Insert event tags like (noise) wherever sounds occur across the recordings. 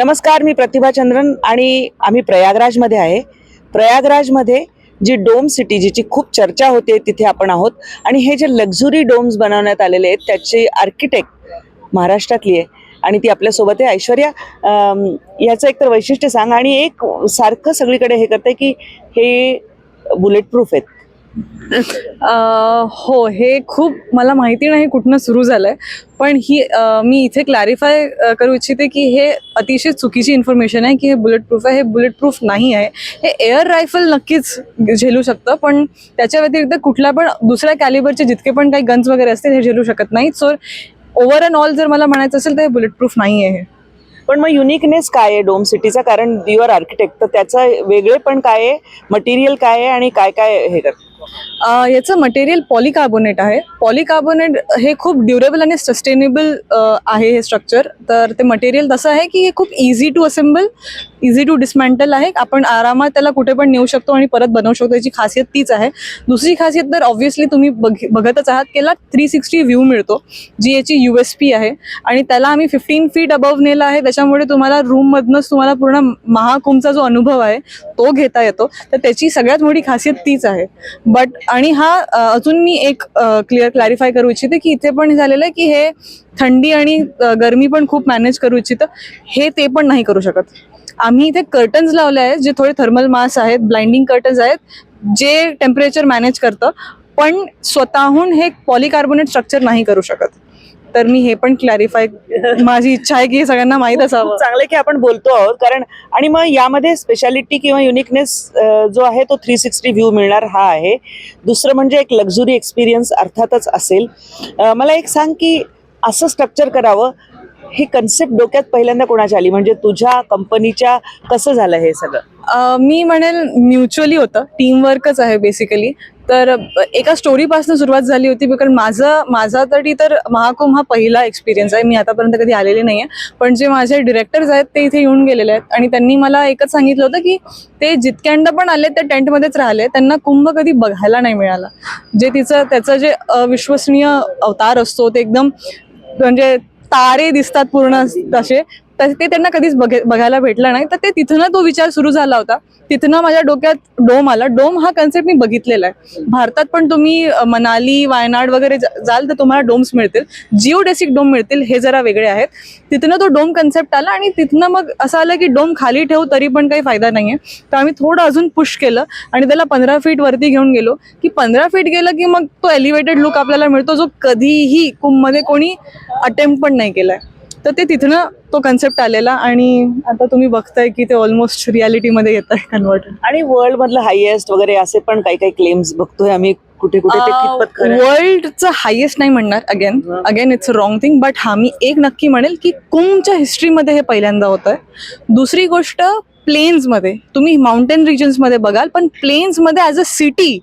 नमस्कार मी प्रतिभा चंद्रन आणि आम्ही प्रयागराजमध्ये आहे. प्रयागराजमध्ये जी डोम सिटी जिची खूप चर्चा होते तिथे आपण आहोत. आणि हे जे लक्झुरी डोम्स बनवण्यात आलेले आहेत त्याची आर्किटेक्ट महाराष्ट्रातली आहे. आणि ती आपल्यासोबत आहे. ऐश्वर्या याचं एक तर वैशिष्ट्य सांग. आणि एक सारखं सगळीकडे हे करते की हे बुलेट प्रूफ आहेत. हो हे खूप मला माहिती नाही कुठनं सुरू झालंय पण ही मी इथे क्लॅरिफाय करू इच्छिते की हे अतिशय चुकीची इन्फॉर्मेशन आहे की हे बुलेट प्रूफ आहे हे बुलेट प्रूफ नाही आहे. हे एअर रायफल नक्कीच झेलू शकतं पण त्याच्या व्यतिरिक्त कुठल्या पण दुसऱ्या कॅलिबरचे जितके पण काही गन्स वगैरे असतील हे झेलू शकत नाहीत. सो ओव्हर अँड ऑल जर मला म्हणायचं असेल तर हे बुलेट प्रूफ नाही आहे पण मग युनिकनेस काय आहे? डोम सिटीचा कारण युअर आर्किटेक्ट तर त्याचं वेगळे पण काय आहे? मटेरियल काय आहे आणि काय काय हे करतं? याचं मटेरियल पॉलिकार्बोनेट आहे. पॉलिकार्बोनेट हे खूप ड्युरेबल आणि सस्टेनेबल आहे हे स्ट्रक्चर तर ते मटेरियल तसं आहे की हे खूप easy to assemble easy to dismantle आहे. आपण आरामात त्याला कुठे पण नेऊ शकतो आणि परत बनवू शकतो. याची खासियत तीच आहे. दुसरी खासियत तर ऑब्व्हियसली तुम्ही बघ बघतच आहात केला थ्री सिक्स्टी व्ह्यू मिळतो जी याची यू एस पी आहे. आणि त्याला आम्ही फिफ्टीन फीट अबव नेला आहे. त्याच्यामुळे तुम्हाला रूममधनंच तुम्हाला पूर्ण महाकुंभचा जो अनुभव आहे तो घेता येतो. तर त्याची सगळ्यात मोठी खासियत तीच आहे. बट आणि हा अजून मी एक क्लिअर क्लॅरिफाय करू इच्छिते की इथे पण झालेलं आहे की हे थंडी आणि गरमी पण खूप मॅनेज करू इच्छितं. हे ते पण नाही करू शकत. आम्ही इथे कर्टन्स लावले आहेत जे थोडे थर्मल मास आहेत ब्लाइंडिंग कर्टन्स आहेत जे टेम्परेचर मॅनेज करतं पण स्वतःहून हे पॉलिकार्बोनेट स्ट्रक्चर नाही करू शकत. तर मी हे पण क्लॅरिफाय (laughs) माझी इच्छा आहे की सगळ्यांना माहीत असावं. चांगलं आहे की आपण बोलतो आहोत कारण आणि मग यामध्ये स्पेशालिटी किंवा युनिकनेस जो आहे तो थ्री सिक्स्टी व्ह्यू मिळणार हा आहे. दुसरं म्हणजे एक लक्झुरी एक्सपिरियन्स अर्थातच असेल. मला एक सांग की असं स्ट्रक्चर करावं ही कन्सेप्ट डोक्यात पहिल्यांदा कोणाची आली? म्हणजे तुझ्या कंपनीच्या कसं झालं हे सगळं? मी म्हणेल म्युच्युअली होतं. टीमवर्कच आहे बेसिकली तर एका स्टोरीपासून सुरुवात झाली होती बिकॉज माझं माझा तरी तर महाकुंभ हा पहिला एक्सपिरियन्स आहे. मी आतापर्यंत कधी आलेले नाही आहे पण जे माझे डिरेक्टर्स आहेत ते इथे येऊन गेलेले आहेत. आणि त्यांनी मला एकच सांगितलं होतं की ते जितक्यांदा पण आले ते टेंटमध्येच राहिले. त्यांना कुंभ कधी बघायला नाही मिळाला. जे तिचं त्याचं जे अविश्वसनीय अवतार असतो ते एकदम म्हणजे तारे दिसतात पूर्ण तसे. तर ते त्यांना कधीच बघे बघायला भेटलं नाही. तर ते तिथनं तो विचार सुरू झाला होता. तिथनं माझ्या डोक्यात डोम आला. डोम हा कन्सेप्ट मी बघितलेला आहे. भारतात पण तुम्ही मनाली वायनाड वगैरे जाल तर तुम्हाला डोम्स मिळतील. जिओडेसिक डोम मिळतील हे जरा वेगळे आहेत. तिथनं तो डोम कन्सेप्ट आला आणि तिथनं मग असं आलं की डोम खाली ठेवू तरी पण काही फायदा नाही आहे तर आम्ही थोडं अजून पुश केलं आणि त्याला पंधरा फीट वरती घेऊन गेलो. की पंधरा फीट गेलं की मग तो एलिव्हेटेड लुक आपल्याला मिळतो जो कधीही कुंभमध्ये कोणी अटेम्प्ट पण नाही केलाय. तर ते तिथनं तो कन्सेप्ट आलेला आणि आता तुम्ही बघताय की ते ऑलमोस्ट रियालिटीमध्ये येत आहे कन्वर्ट आणि वर्ल्ड मधलं हायएस्ट वगैरे असे पण काही काही क्लेम्स बघतोय आम्ही कुठे कुठे? वर्ल्डचं हायेस्ट नाही म्हणणार again. Again it's a wrong thing but हा मी एक नक्की म्हणेल की कुंभच्या हिस्ट्रीमध्ये हे पहिल्यांदा होत आहे दुसरी गोष्ट प्लेन्समध्ये तुम्ही माउंटेन रिजन्समध्ये बघाल पण प्लेन्समध्ये ॲज अ सिटी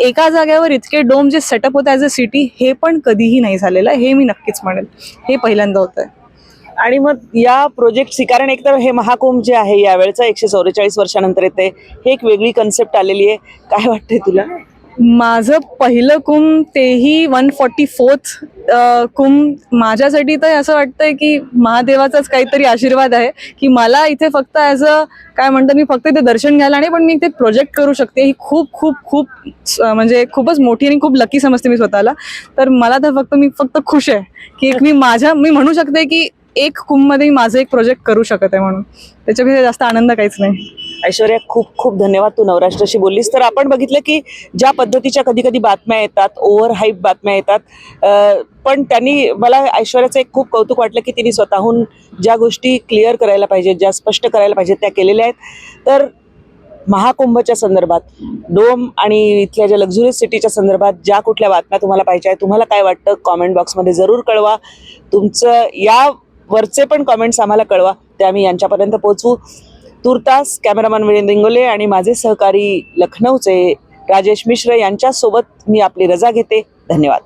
एका जागेवर इतके डोम जे सेटअप होतं ॲज अ सिटी हे पण कधीही नाही झालेलं हे मी नक्कीच म्हणेल. हे पहिल्यांदा होत आणि मग या प्रोजेक्टची कारण एकतर हे महाकुंभ जे आहे यावेळेचा एकशे चौवेचाळीस वर्षानंतर येते हे एक वेगळी कन्सेप्ट आलेली आहे. काय वाटतंय तुला? माझं पहिलं कुंभ तेही वन फॉर्टी फोर्थ कुंभ. माझ्यासाठी तर असं वाटतंय की महादेवाचाच काहीतरी आशीर्वाद आहे की मला इथे फक्त ॲज अ काय म्हणतात मी फक्त इथे दर्शन घ्यायला नाही पण मी इथे प्रोजेक्ट करू शकते. ही खूप खूप खूप म्हणजे खूपच मोठी आणि खूप लकी समजते मी स्वतःला. तर मला तर फक्त मी फक्त खुश आहे की एक मी माझ्या मी म्हणू शकते की एक कुंभमध्ये मी माझं एक प्रोजेक्ट करू शकत आहे म्हणून. त्याच्यापेक्षा जास्त आनंद काहीच नाही. ऐश्वर्या खूप खूप धन्यवाद तू नवराष्ट्राशी बोललीस. तर आपण बघितलं की ज्या पद्धतीच्या कधी कधी बातम्या येतात ओव्हर हाईप बातम्या येतात अं, पण त्यांनी मला ऐश्वर्याचं एक खूप कौतुक वाटलं की तिने स्वतःहून ज्या गोष्टी क्लिअर करायला पाहिजेत ज्या स्पष्ट करायला पाहिजेत त्या केलेल्या आहेत. तर महाकुंभच्या संदर्भात डोम आणि इथल्या ज्या लक्झुरियस सिटीच्या संदर्भात ज्या कुठल्या बातम्या तुम्हाला पाहिजे आहेत तुम्हाला काय वाटतं? कॉमेंट बॉक्समध्ये जरूर कळवा. तुमचं या वरचे पण कॉमेंट्स आम्हाला कळवा. ते आम्ही यांच्यापर्यंत पोहोचवू. तुर्तास कॅमेरामन विरेंद्र इंगोले आणि माझे सहकारी लखनौचे राजेश मिश्र यांच्यासोबत मी आपली रजा घेते. धन्यवाद.